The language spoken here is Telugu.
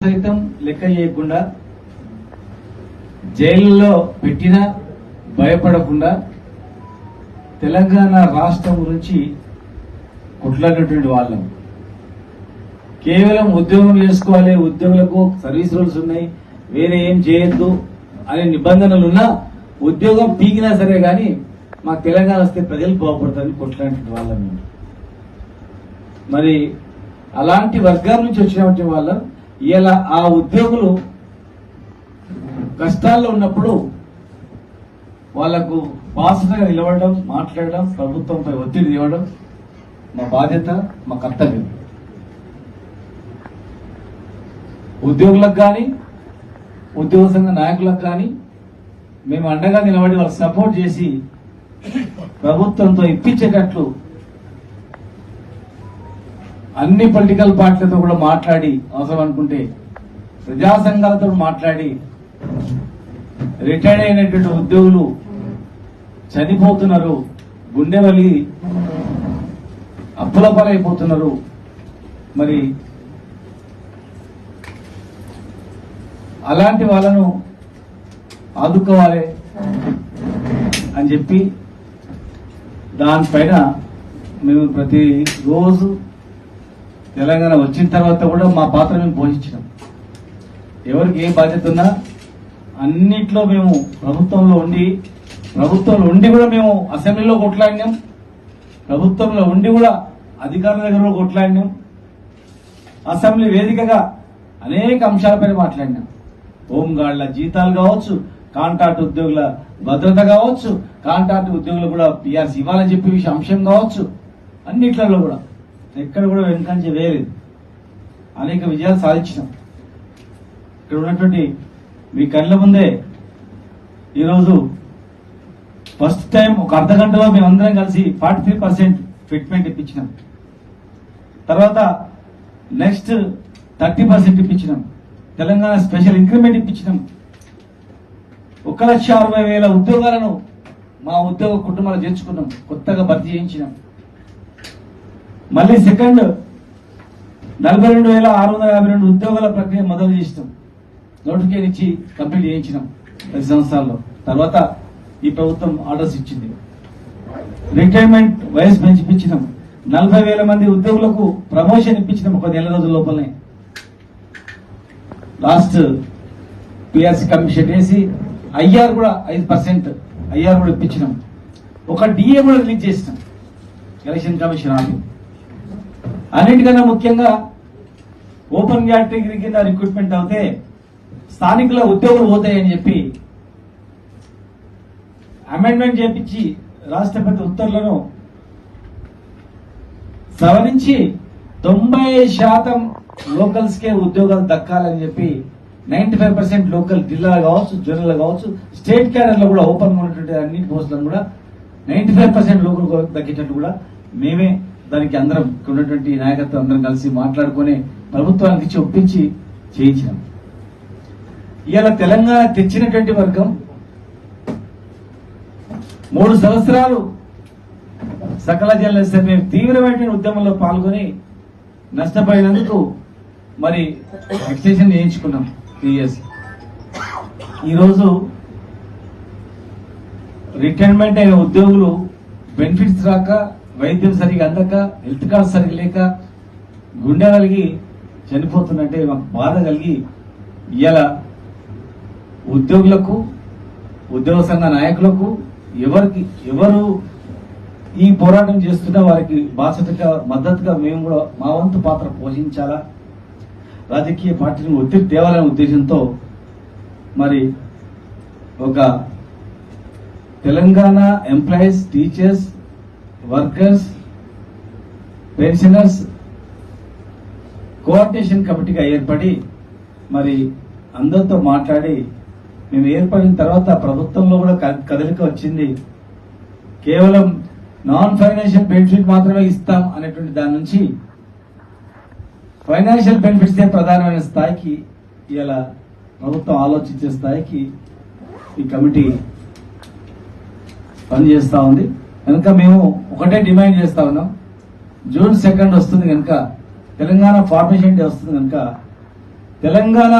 సైతం లెక్క చేయకుండా జైల్లో పెట్టినా భయపడకుండా తెలంగాణ రాష్ట్రం గురించి కొట్లాడినటువంటి వాళ్ళం. కేవలం ఉద్యోగం చేసుకోవాలి ఉద్యోగులకు సర్వీస్ రూల్స్ ఉన్నాయి వేరే ఏం చేయొద్దు అనే నిబంధనలు ఉన్నా ఉద్యోగం పీకినా సరే కానీ మాకు తెలంగాణ వస్తే ప్రజలు బాగుపడతారని కొట్లాడినటువంటి వాళ్ళం మరి అలాంటి వర్గాల నుంచి వచ్చినటువంటి వాళ్ళం ఇలా ఆ ఉద్యోగులు కష్టాల్లో ఉన్నప్పుడు వాళ్ళకు పాస్గా నిలబడడం మాట్లాడడం ప్రభుత్వంపై ఒత్తిడి ఇవ్వడం మా బాధ్యత మా కర్తవ్యం. ఉద్యోగులకు కానీ ఉద్యోగ సంఘ నాయకులకు కానీ మేము అండగా నిలబడి వాళ్ళకి సపోర్ట్ చేసి ప్రభుత్వంతో ఇప్పించేటట్లు అన్ని పొలిటికల్ పార్టీలతో కూడా మాట్లాడి అవసరం అనుకుంటే ప్రజా సంఘాలతో మాట్లాడి రిటైర్డ్ అయినటువంటి ఉద్యోగులు చనిపోతున్నారు గుండె వలి అప్పుల పాలైపోతున్నారు. మరి అలాంటి వాళ్ళను ఆదుకోవాలి అని చెప్పి దానిపైన మేము ప్రతి రోజు తెలంగాణ వచ్చిన తర్వాత కూడా మా పాత్ర మేము పోషించినాం. ఎవరికి ఏ బాధ్యత ఉన్నా అన్నిట్లో మేము ప్రభుత్వంలో ఉండి ప్రభుత్వంలో ఉండి కూడా మేము అసెంబ్లీలో కొట్లాడినాం. ప్రభుత్వంలో ఉండి కూడా అధికారుల దగ్గర కొట్లాడినాం. అసెంబ్లీ వేదికగా అనేక అంశాలపై మాట్లాడినాం. హోంగార్డుల జీతాలు కావచ్చు కాంట్రాక్ట్ ఉద్యోగుల భద్రత కావచ్చు కాంట్రాక్ట్ ఉద్యోగులు కూడా పిఆర్సీ ఇవ్వాలని చెప్పే విషయం అంశం కావచ్చు అన్నిట్లలో కూడా. ఎక్కడ కూడా వెనుకంచి వేయలేదు అనేక విజయాలు సాధించినాం. ఇక్కడ ఉన్నటువంటి మీ కళ్ళ ముందే ఈరోజు ఫస్ట్ టైం ఒక అర్ధ గంటలో మేమందరం కలిసి ఫార్టీ త్రీ పర్సెంట్ ఫిట్మెంట్ ఇప్పించినాం. తర్వాత నెక్స్ట్ థర్టీ పర్సెంట్ ఇప్పించినాం. తెలంగాణ స్పెషల్ ఇంక్రిమెంట్ ఇప్పించినాం. ఒక లక్ష అరవై వేల ఉద్యోగాలను మా ఉద్యోగ కుటుంబాలు చేర్చుకున్నాం. కొత్తగా భర్తీ చేయించినాం. మళ్ళీ సెకండ్ నలభై రెండు వేల ఆరు వందల యాభై రెండు ఉద్యోగాల ప్రక్రియ మొదలు చేసినాం. నోటిఫికేషన్ ఇచ్చి కంప్లీట్ చేయించినాం పది సంవత్సరాల్లో తర్వాత ఈ ప్రభుత్వం ఆర్డర్స్ ఇచ్చింది. రిటైర్మెంట్ వయసు పెంచిపించినాం నలభై వేల మంది ఉద్యోగులకు ప్రమోషన్ ఇప్పించినాం ఒక నెల రోజుల లోపలనే. లాస్ట్ పిఆర్సీ కమిషన్ వేసి ఐఆర్ కూడా ఐదు పర్సెంట్ ఐఆర్ కూడా ఇప్పించినాం. ఒక డిఏ కూడా రిలీజ్ చేసినాం. Election commission office. అన్నిటికన్నా ముఖ్యంగా ఓపెన్ క్యాటగిరీ కింద రిక్రూట్మెంట్ అవుతే స్థానికుల ఉద్యోగులు పోతాయని చెప్పి అమెండ్మెంట్ చేపించి రాష్ట్రపతి ఉత్తర్వులను సవరించి తొంభై శాతం లోకల్స్కే ఉద్యోగాలు దక్కాలని చెప్పి నైన్టీ ఫైవ్ పర్సెంట్ లోకల్ జిల్లా కావచ్చు జోనల్ కావచ్చు స్టేట్ క్యాడర్లో కూడా ఓపెన్ ఉన్నటువంటి అన్ని పోస్టులను కూడా నైన్టీ ఫైవ్ పర్సెంట్ లోకల్ దక్కేటట్టు కూడా మేమే దానికి అందరం ఉన్నటువంటి నాయకత్వం అందరం కలిసి మాట్లాడుకొని ప్రభుత్వానికి ఇచ్చి ఒప్పించి చేయించాం. ఇవాళ తెలంగాణ తెచ్చినటువంటి వర్గం మూడు సంవత్సరాలు సకల జల మేము తీవ్రమైన ఉద్యమంలో పాల్గొని నష్టపోయినందుకు మరి ఎక్స్టెన్షన్ చేయించుకున్నాం త్రీ ఇయర్స్ ఈరోజు రిటైర్మెంట్ అయిన ఉద్యోగులు బెనిఫిట్స్ రాక వైద్యం సరిగా అందక హెల్త్ కార్డ్ సరిగా లేక గుండె కలిగి చనిపోతున్నట్టే మాకు బాధ కలిగి ఇలా ఉద్యోగులకు ఉద్యోగ సంఘ నాయకులకు ఎవరికి ఎవరు ఈ పోరాటం చేస్తున్నా వారికి బాధ్యతగా మద్దతుగా మేము కూడా మా వంతు పాత్ర పోషించాలా? రాజకీయ పార్టీని ఒత్తిడి తేవాలనే ఉద్దేశంతో మరి ఒక Telangana employees teachers workers pensioners coordination కమిటీగా ఏర్పడి మరి అందరితో మాట్లాడి మేము ఏర్పడిన తర్వాత ప్రభుత్వంలో కూడా కదలిక వచ్చింది. కేవలం నాన్ ఫైనాన్షియల్ బెనిఫిట్ మాత్రమే ఇస్తాం అనేటువంటి దాని నుంచి ఫైనాన్షియల్ బెనిఫిట్స్ ప్రధానమైన స్థాయికి ఇలా ప్రభుత్వం ఆలోచించే స్థాయికి ఈ కమిటీ పనిచేస్తూ ఉంది. కనుక మేము ఒకటే డిమాండ్ చేస్తా ఉన్నాం. జూన్ సెకండ్ వస్తుంది కనుక తెలంగాణ ఫార్మేషన్ డే వస్తుంది కనుక తెలంగాణ